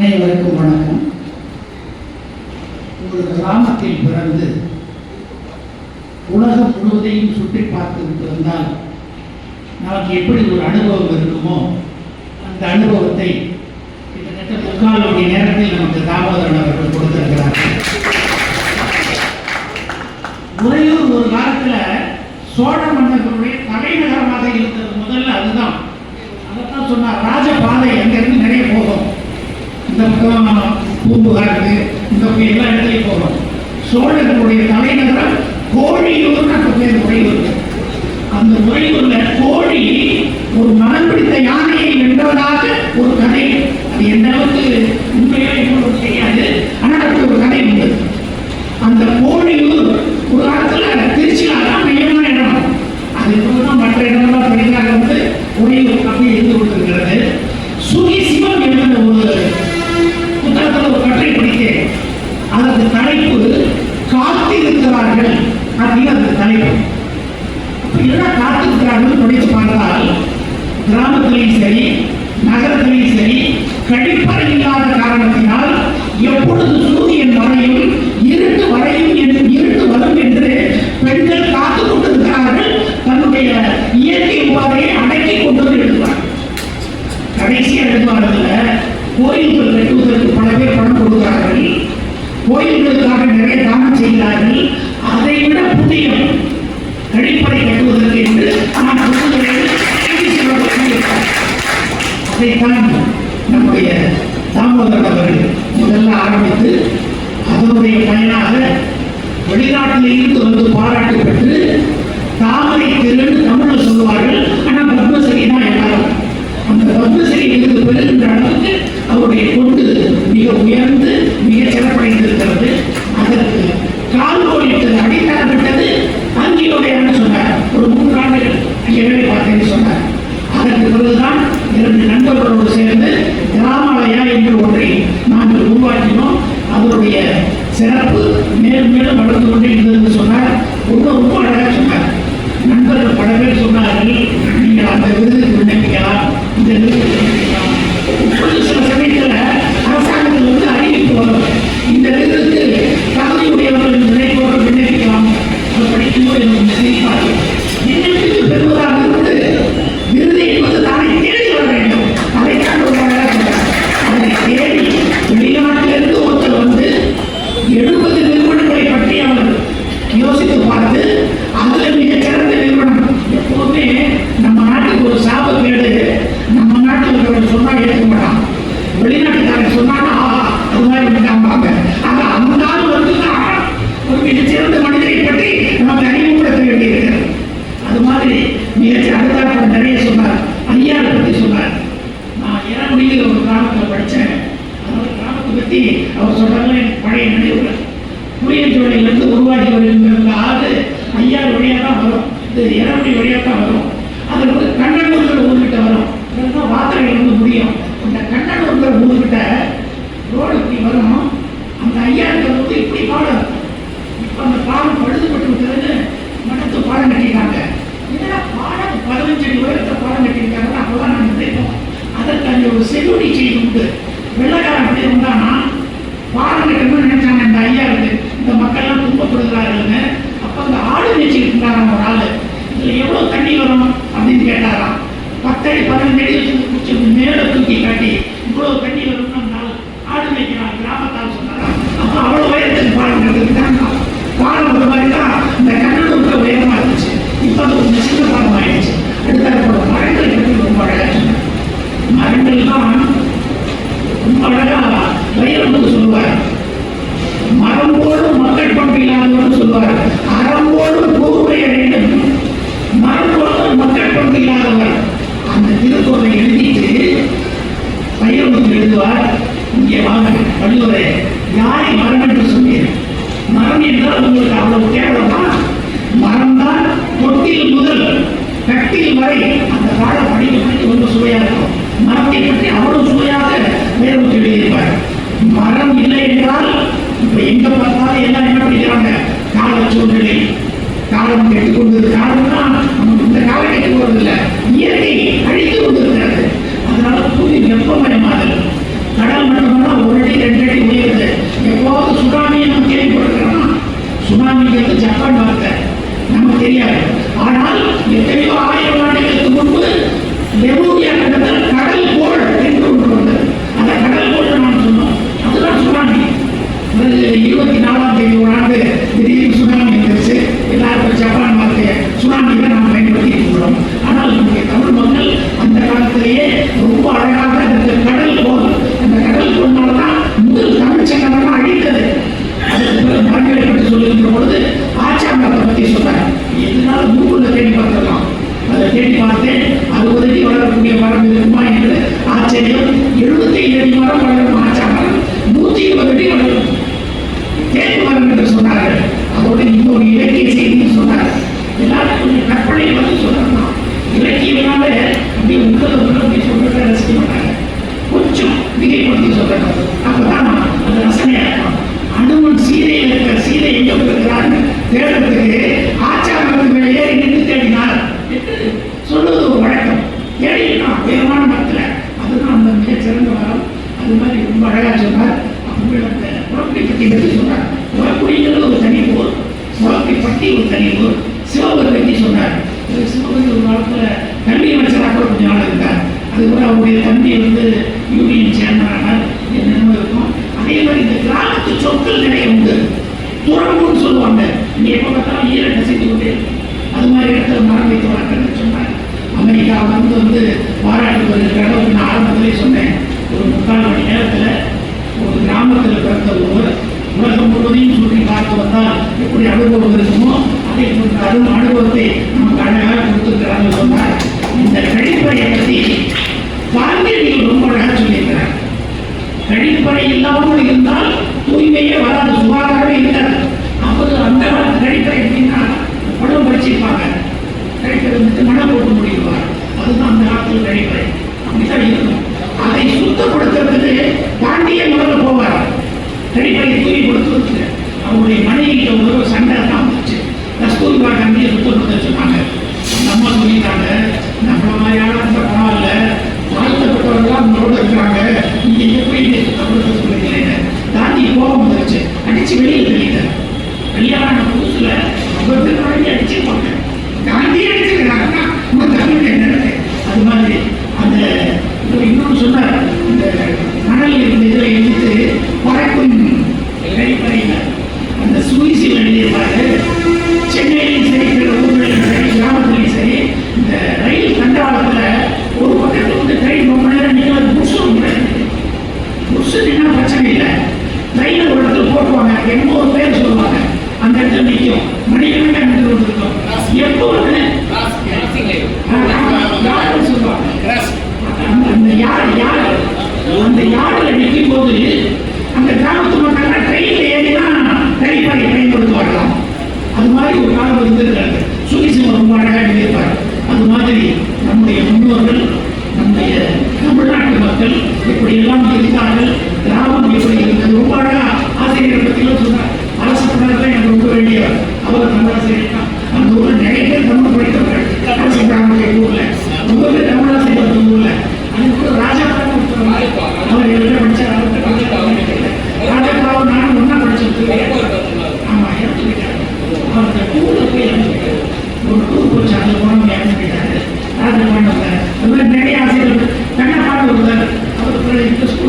அனைவருக்கும் வணக்கம் ஒரு கிராமத்தில் பிறந்து உலகம் முழுவதையும் சுற்றி பார்த்து விட்டு வந்தால் நமக்கு எப்படி ஒரு அனுபவம் இருக்குமோ அந்த அனுபவத்தை கிட்டத்தட்ட முக்கால் மணி நேரத்தில் நமக்கு தாமோதரன் அவர்கள் கொடுத்திருக்கிறார். உறையூர் ஒரு காலத்துல சோழ மன்னர்களுடைய தலைநகரமாக இருந்தது முதல்ல அதுதான். அதைத்தான் சொன்னார் ராஜபாதை அங்கிருந்து இந்த பக்கம் பூம்புகாருக்கு இந்த பக்கம் எல்லா இடத்துலையும் போகிறோம் சோழர்களுடைய தலைநகரம் கோழியூர்னு அந்த பேர் உறையூர் அந்த உறையூர்ல கோழி ஒரு மனம் பிடித்த யானையை வென்றவதாக ஒரு கதை. அது எந்த அளவுக்கு உண்மையோ என்னவோ தெரியாது. ஆனால் அதுக்கு ஒரு கதை உண்டு. அந்த கோழியூர் ஒரு காலத்தில் திருச்சியில் அதான் மையமான இடம். அது இப்போதான் மற்ற இடமெல்லாம் பெரிதாக வந்து உறையூர் அப்படி இருந்து கொண்டிருக்கிறது. அதற்கு தலைப்பு காத்திருக்கிறார்கள். அப்படின்னு அந்த தலைப்பு. என்ன காத்திருக்கிறார்கள் படித்து பார்த்தால் கிராமத்திலையும் சரி நகரத்திலையும் சரி கழிப்பறை இல்லாத காரணத்தினால் எப்பொழுது சூரியன் வரையும் இருட்டு வரையும் என்று இருட்டு வரும் என்று பெண்கள் காத்து கொண்டிருக்கிறார்கள். தன்னுடைய இயற்கை உபாதையை அடக்கி கொண்டு வந்து எழுதுவார் கடைசியா எழுதுவாரதுல கோயில்களுக்காக நிறைய தானம் செய்கிறார்கள் அதை விட புதிய கழிப்பறை கட்டுவதற்கு என்று நான் அதைத்தான் நம்முடைய தாமோதர் அவர்கள் முதல்ல ஆரம்பித்து அதனுடைய பயனாக வெளிநாட்டிலிருந்து வந்து பாராட்டு பெற்று தாமரை திருன்னு தமிழ்ல சொல்லுவார்கள். ஆனால் பத்மஸ்ரீ தான் எல்லாரும். அந்த பத்மஸ்ரீ இருந்து பெறுகின்ற அளவுக்கு அவருடைய கொண்டு மிக உயர்ந்து மிக சிறப்படைந்திருக்கிறது அதற்கு கால் கோலிட்டு அடித்தரப்பட்டது அங்கியோடையான்னு சொன்னார் ஒரு மூன்று ஆண்டுகள் ஐயவே பார்த்தேன்னு சொன்னார் அதற்கு பிறகுதான் இரண்டு நண்பர்களோடு சேர்ந்து கிராமலயா என்று ஒன்றை நாங்கள் உருவாக்கினோம் அதனுடைய சிறப்பு மேலும் மேலும் வளர்ந்து கொண்டே இருந்ததுன்னு சொன்னார் ரொம்ப ரொம்ப அழகாக சொன்னார். நண்பர்கள் பல பேர் சொன்னார்கள் நீங்கள் அந்த விருதுக்கு விண்ணப்பிக்கலாம் இந்த விருது முடியும். அந்த கண்ணனூர்கள் ஊர்கிட்ட ரோடு இப்படி வரும். அந்த ஐயா வந்து இப்படி பாடம். இப்போ அந்த பாலம் பழுதுபட்டு விட்டதுன்னு மடத்து பாடம் கட்டிட்டாங்க இதெல்லாம் பாடம்? பதினஞ்சு அடி உயரத்தை பாடம் கட்டியிருக்காங்க அப்போதான் நாங்கள் நினைப்போம் அதற்கு அங்கே ஒரு செல்லுடி செய்து உண்டு. வெள்ளக்காரன் அப்படி இருந்தானா பாடம் கட்டணும்னு நினைச்சாங்க இந்த ஐயா இந்த மக்கள்லாம் துன்பப்படுகிறார்கள்னு அப்போ அந்த ஆடு மேய்ச்சிட்டு இருந்தாராம் ஒரு ஆள் இதில் எவ்வளோ தண்ணி வரும் அப்படின்னு கேட்டாராம் பத்தடி பதினஞ்சு அடி வச்சு குச்சி மேலே தூக்கி காட்டி இவ்வளோ தண்ணி வரும்னு அந்த ஆள் ஆடு மேய்க்கிறான் கிராமத்தால் சொன்னாராம் அப்போ அவ்வளோ உயரத்துக்கு பாடம் கட்டுக்கிட்டாங்க பாடம் ஒரு மாதிரி தான் இந்த கண்ணனூருக்கு உயரமா இருந்துச்சு இப்போ அது கொஞ்சம் சின்ன பாடம் ஆயிடுச்சு அடுத்த மரங்கள் பற்றி ரொம்ப அழகா சொன்னார் மரங்கள் தான் அழகா வைரமுத்து சொல்லுவார். மரம் போலும் மக்கள் பண்பு இல்லாதவர்னு சொல்லுவார். அறம் போலும் கூர்மை வேண்டும் மரம் போலும் மக்கள் பண்பு இல்லாதவர். அந்த திருக்குறளை எழுதிட்டு வைரமுத்து எழுதுவார். இங்கே வாங்க வள்ளுவரே யாரை மரம் என்று சொன்னீர்? மரம் என்றால் உங்களுக்கு அவ்வளவு கேவலமா? மரம் தான் தொட்டில் முதல் கட்டில் வரை அந்த பாட படிக்க படிக்க ரொம்ப சுவையாக இருக்கும். மரத்தை பற்றி அவ்வளவு சுவையாக வேறு சொல்லியிருப்பார். மரம் இல்லை என்றால் இப்போ எங்க பார்த்தாலும் எல்லாம் என்ன பண்ணிக்கிறாங்க கால சூழ்நிலை காலம் கெட்டு கொண்டது காலம்னா இந்த காலம் கெட்டு போறதில்லை. இயற்கை அழித்து கொண்டிருக்கிறது. அதனால புது வெப்பமயமாதல். கடல் மட்டம்னா அழகான படத்தில் அதுதான் அந்த மிக சிறந்த வரம் அது மாதிரி ரொம்ப அழகாக சொன்னார். அப்புறம் அந்த புறப்படி பற்றி பற்றி சொன்னார். புறப்படிங்கிறது ஒரு தனி ஊர். புறப்படி பற்றி ஒரு தனி ஊர். சிவபுரம் பற்றி சொன்னார். சிவபுரம் ஒரு காலத்தில் கல்வி அமைச்சராக கூட கொஞ்சம் நாள் இருந்தார். அதுக்கப்புறம் அவருடைய தம்பி வந்து யூனியன் சேர்மனானார் என்னென்ன இருக்கும். அதே மாதிரி இந்த கிராமத்து சொற்கள் நிறைய உண்டு. துறவுன்னு சொல்லுவாங்க. அடிப்படை இல்லாமல் இருந்தால் தூய்மையே வராது சுகாதாரமே இருக்காது அப்போது அந்த கழிப்பறை எப்படின்னா படம் படிச்சிருப்பாங்க. கழிப்பறை வந்துட்டு மனம் போட்டு முடிவார் அதுதான் அந்த காலத்தில் கழிப்பறை அப்படித்தான் இருக்கும். அதை சுத்தப்படுத்துறதுக்கு பாண்டிய முதல்ல போவார். கழிப்பறை தூய் கொடுத்துருக்கு அவருடைய மனைவி ஒரு சண்டை தான் வந்துச்சு. கஸ்தூர்பா காந்தியை சுத்தப்படுத்த சொன்னாங்க. করে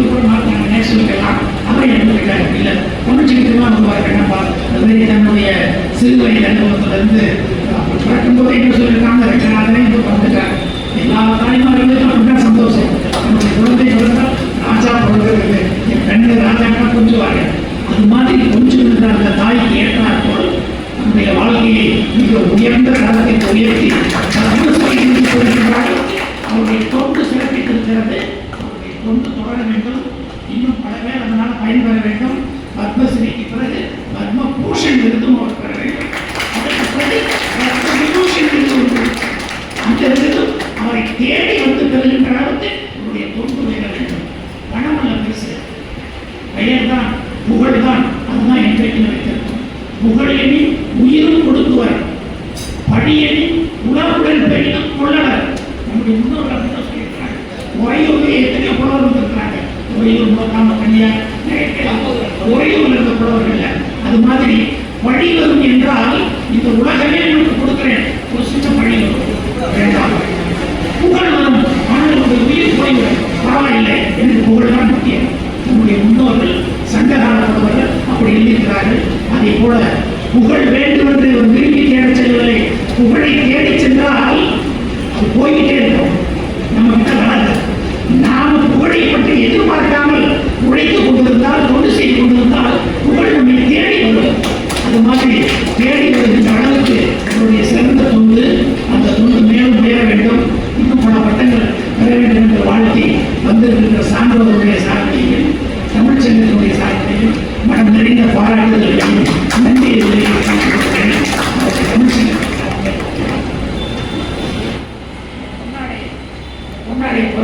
சொல்லி கூட மாட்டாங்க நேச்சுரல் கேட்கலாம் அப்புறம் எனக்கு கேட்டாங்க இல்லை உணர்ச்சிக்கிட்டமா வந்து பார்க்கணும் அது மாதிரி தன்னுடைய சிறு வயது அனுபவத்திலிருந்து பிறக்கும்போது என்ன சொல்லியிருக்காங்க ரெண்டு இப்போ வந்துட்டாங்க எல்லா தாய்மார்களுக்கும் அப்படிதான் சந்தோஷம் நம்முடைய குழந்தை பிறந்தால் ராஜா பிறந்தது என் கண்ணு ராஜாக்கா கொஞ்சுவாங்க அது மாதிரி கொஞ்சம் அந்த தாய்க்கு ஏற்றாற்போல் நம்முடைய வாழ்க்கையை மிக பெயர் தான் புகழ் தான் அதுதான் என்றைக்கு நினைத்திருக்கும் புகழ் எண்ணி உயிரும் கொடுத்துவர். பழி எண்ணி உலகுடன் பெண்ணும் கொள்ளவர். நம்முடைய முன்னோர்கள் அப்படிதான் சொல்லியிருக்கிறாங்க. உறையூரில் எத்தனையோ புலவர் வந்திருக்கிறாங்க. உறையூர் நோக்காம கன்னியார் உறையூரில் இருந்த புலவர்கள் அது மாதிரி வழி வரும் என்றால் இந்த உலகமே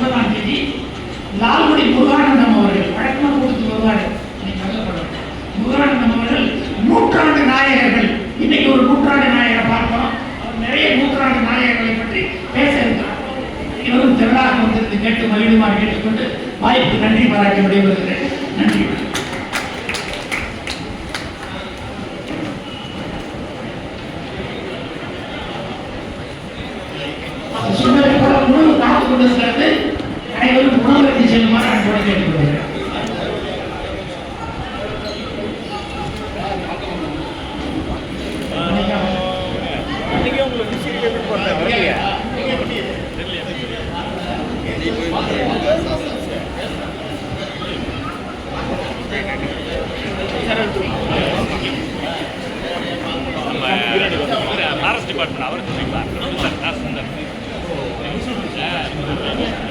ஒன்பதாம் தேதி லால்குடி முருகானந்தம் அவர்கள் வழக்கமாக கொடுத்து வருவார். இன்னைக்கு சொல்லப்படுவார் முருகானந்தம் அவர்கள் நூற்றாண்டு நாயகர்கள். இன்னைக்கு ஒரு நூற்றாண்டு நாயகரை பார்க்கிறோம். அவர் நிறைய நூற்றாண்டு நாயகர்களை பற்றி பேச இருக்கிறார். இவரும் திரளாக வந்திருந்து கேட்டு மகிழ்வாக கேட்டுக்கொண்டு வாய்ப்பு நன்றி பாராட்டி விடைபெறுகிறேன். நன்றி. நம்ம ஃபாரஸ்ட் டிபார்ட்மெண்ட் அவர் சொல்லிங்களா சார் சார்